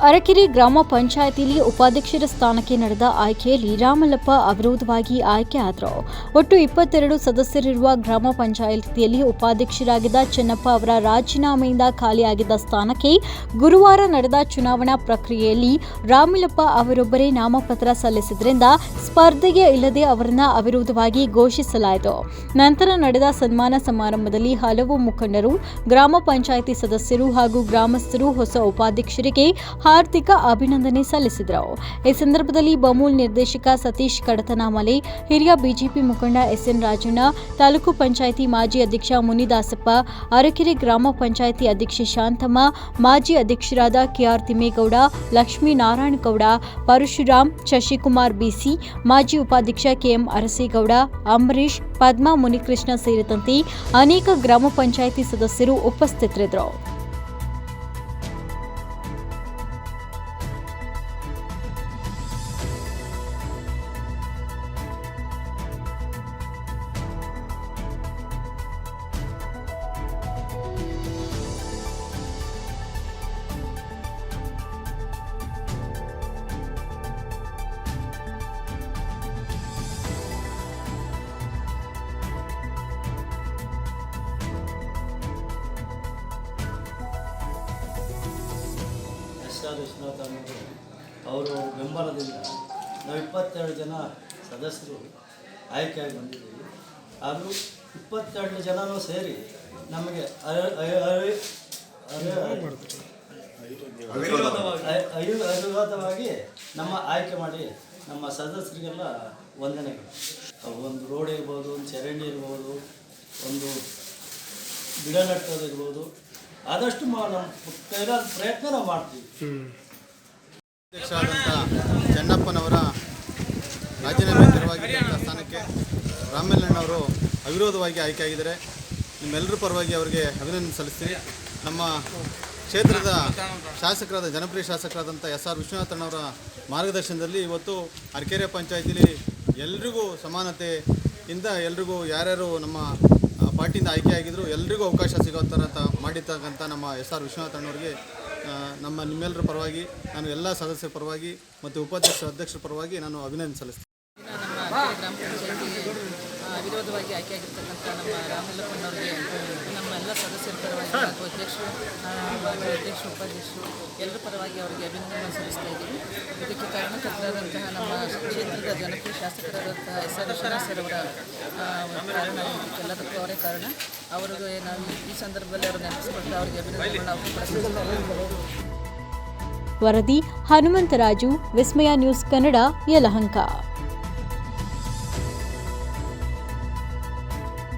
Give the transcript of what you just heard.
ಅರಕೆರೆ ಗ್ರಾಮ ಪಂಚಾಯಿತಿಯಲ್ಲಿ ಉಪಾಧ್ಯಕ್ಷರ ಸ್ಥಾನಕ್ಕೆ ನಡೆದ ಆಯ್ಕೆಯಲ್ಲಿ ರಾಮಲಪ್ಪ ಅವಿರೋಧವಾಗಿ ಆಯ್ಕೆ ಆದರು. ಒಟ್ಟು ಇಪ್ಪತ್ತೆರಡು ಸದಸ್ಯರಿರುವ ಗ್ರಾಮ ಪಂಚಾಯಿತಿಯಲ್ಲಿ ಉಪಾಧ್ಯಕ್ಷರಾಗಿದ್ದ ಚೆನ್ನಪ್ಪ ಅವರ ರಾಜೀನಾಮೆಯಿಂದ ಖಾಲಿಯಾಗಿದ್ದ ಸ್ಥಾನಕ್ಕೆ ಗುರುವಾರ ನಡೆದ ಚುನಾವಣಾ ಪ್ರಕ್ರಿಯೆಯಲ್ಲಿ ರಾಮಲಪ್ಪ ಅವರೊಬ್ಬರೇ ನಾಮಪತ್ರ ಸಲ್ಲಿಸಿದ್ರಿಂದ ಸ್ಪರ್ಧೆಗೆ ಇಲ್ಲದೆ ಅವರನ್ನ ಅವಿರೋಧವಾಗಿ ಘೋಷಿಸಲಾಯಿತು. ನಂತರ ನಡೆದ ಸನ್ಮಾನ ಸಮಾರಂಭದಲ್ಲಿ ಹಲವು ಮುಖಂಡರು, ಗ್ರಾಮ ಪಂಚಾಯಿತಿ ಸದಸ್ಯರು ಹಾಗೂ ಗ್ರಾಮಸ್ಥರು ಹೊಸ ಉಪಾಧ್ಯಕ್ಷರಿಗೆ ಹಾರ್ದಿಕ ಅಭಿನಂದನೆ ಸಲ್ಲಿಸಿದರು. ಈ ಸಂದರ್ಭದಲ್ಲಿ ಬಮೂಲ್ ನಿರ್ದೇಶಕ ಸತೀಶ್ ಕಡತನಾಮಲೆ, ಹಿರಿಯ ಬಿಜೆಪಿ ಮುಖಂಡ ಎಸ್ಎನ್ ರಾಜಣ್ಣ, ತಾಲೂಕು ಪಂಚಾಯಿತಿ ಮಾಜಿ ಅಧ್ಯಕ್ಷ ಮುನಿದಾಸಪ್ಪ, ಅರಕೆರೆ ಗ್ರಾಮ ಪಂಚಾಯಿತಿ ಅಧ್ಯಕ್ಷೆ ಶಾಂತಮ್ಮ, ಮಾಜಿ ಅಧ್ಯಕ್ಷರಾದ ಕೆಆರ್ ತಿಮ್ಮೇಗೌಡ ಲಕ್ಷ್ಮೀನಾರಾಯಣಗೌಡ ಪರಶುರಾಮ್ ಶಶಿಕುಮಾರ್ ಬಿಸಿ, ಮಾಜಿ ಉಪಾಧ್ಯಕ್ಷ ಕೆಎಂ ಅರಸೇಗೌಡ ಅಂಬರೀಶ್ ಪದ್ಮಾ ಮುನಿಕೃಷ್ಣ ಸೇರಿದಂತೆ ಅನೇಕ ಗ್ರಾಮ ಪಂಚಾಯಿತಿ ಸದಸ್ಯರು ಉಪಸ್ಥಿತರಿದ್ದರು. ಆರ್ ವಿಶ್ವನಾಥ್ ಅನ್ನೋದು ಅವರು ಬೆಂಬಲದಿಂದ ನಾವು ಇಪ್ಪತ್ತೆರಡು ಜನ ಸದಸ್ಯರು ಆಯ್ಕೆಯಾಗಿ ಬಂದಿದ್ದೀವಿ. ಆದರೂ ಇಪ್ಪತ್ತೆರಡು ಜನನೂ ಸೇರಿ ನಮಗೆ ಅವಿರೋಧವಾಗಿ ನಮ್ಮ ಆಯ್ಕೆ ಮಾಡಿ ನಮ್ಮ ಸದಸ್ಯರಿಗೆಲ್ಲ ವಂದನೆಗಳು. ಒಂದು ರೋಡ್ ಇರ್ಬೋದು, ಒಂದು ಚರಂಡಿ ಇರ್ಬೋದು, ಒಂದು ಗಿಡ ನೆಟ್ಟೋದಿರ್ಬೋದು ಆದಷ್ಟು ಪ್ರಯತ್ನ ನಾವು ಮಾಡ್ತೀವಿ. ಅಧ್ಯಕ್ಷರಾದಂಥ ಚೆನ್ನಪ್ಪನವರ ರಾಜೀನಾಮೆ ತೆರವಾಗಿದ್ದಂಥ ಸ್ಥಾನಕ್ಕೆ ಅವರು ಅವಿರೋಧವಾಗಿ ಆಯ್ಕೆಯಾಗಿದ್ದಾರೆ. ನಿಮ್ಮೆಲ್ಲರ ಪರವಾಗಿ ಅವರಿಗೆ ಅಭಿನಂದನೆ ಸಲ್ಲಿಸ್ತೀನಿ. ನಮ್ಮ ಕ್ಷೇತ್ರದ ಶಾಸಕರಾದ, ಜನಪ್ರಿಯ ಶಾಸಕರಾದಂಥ ಎಸ್ ಆರ್ ವಿಶ್ವನಾಥಣ್ಣವರ ಮಾರ್ಗದರ್ಶನದಲ್ಲಿ ಇವತ್ತು ಅರಕೆರೆ ಪಂಚಾಯತಿಲಿ ಎಲ್ರಿಗೂ ಸಮಾನತೆಯಿಂದ ಎಲ್ರಿಗೂ ಯಾರ್ಯಾರು ನಮ್ಮ ಪಾರ್ಟಿಯಿಂದ ಆಯ್ಕೆಯಾಗಿದ್ರು ಎಲ್ರಿಗೂ ಅವಕಾಶ ಸಿಗೋ ಥರ ಮಾಡಿರ್ತಕ್ಕಂಥ ನಮ್ಮ ಎಸ್ ಆರ್ ವಿಶ್ವನಾಥ್ ಅಣ್ಣವ್ರಿಗೆ ನಮ್ಮ ನಿಮ್ಮೆಲ್ಲರ ಪರವಾಗಿ, ನಾನು ಎಲ್ಲ ಸದಸ್ಯರ ಪರವಾಗಿ ಮತ್ತು ಉಪಾಧ್ಯಕ್ಷ ಅಧ್ಯಕ್ಷರ ಪರವಾಗಿ ನಾನು ಅಭಿನಂದನೆ ಸಲ್ಲಿಸ್ತೀನಿ ನಮ್ಮ ಅರಕೆರೆ ಗ್ರಾಮ ಪಂಚಾಯತಿಗೆ ವಿರೋಧವಾಗಿ ಆಯ್ಕೆಯಾಗಿರ್ತಕ್ಕಂಥ ನಮ್ಮ ರಾಮಲಪ್ಪನವ್ರಿಗೆ ನಮ್ಮ ಎಲ್ಲ ಸದಸ್ಯರ ಪರವಾಗಿ ಹಾಗೂ ಅಧ್ಯಕ್ಷರು ಅಧ್ಯಕ್ಷರು ಉಪಾಧ್ಯಕ್ಷರು ಎಲ್ಲರ ಪರವಾಗಿ ಅವರಿಗೆ ಅಭಿನಂದನೆ ಸಲ್ಲಿಸ್ತಾ ಇದ್ದೀವಿ. ಇದಕ್ಕೆ ಕಾರಣಕರ್ತರಾದಂತಹ ನಮ್ಮ ಕ್ಷೇತ್ರದ ಜನಪ್ರಿಯ ಶಾಸಕರಾದಂತಹ ಎಸ್ ಆರ್ ಕಾರಣ ಎಲ್ಲದಕ್ಕೂ ಅವರೇ ಕಾರಣ. ಅವರಿಗೆ ನಾವು ಈ- ಸಂದರ್ಭದಲ್ಲಿ ಅವರು ನೆನಪಿಸ್ಕೊಳ್ತಾ ಅವರಿಗೆ ಅಭಿನಂದನೆ ನಾವು. ವರದಿ ಹನುಮಂತರಾಜು, ವಿಸ್ಮಯ ನ್ಯೂಸ್ ಕನ್ನಡ, ಯಲಹಂಕ.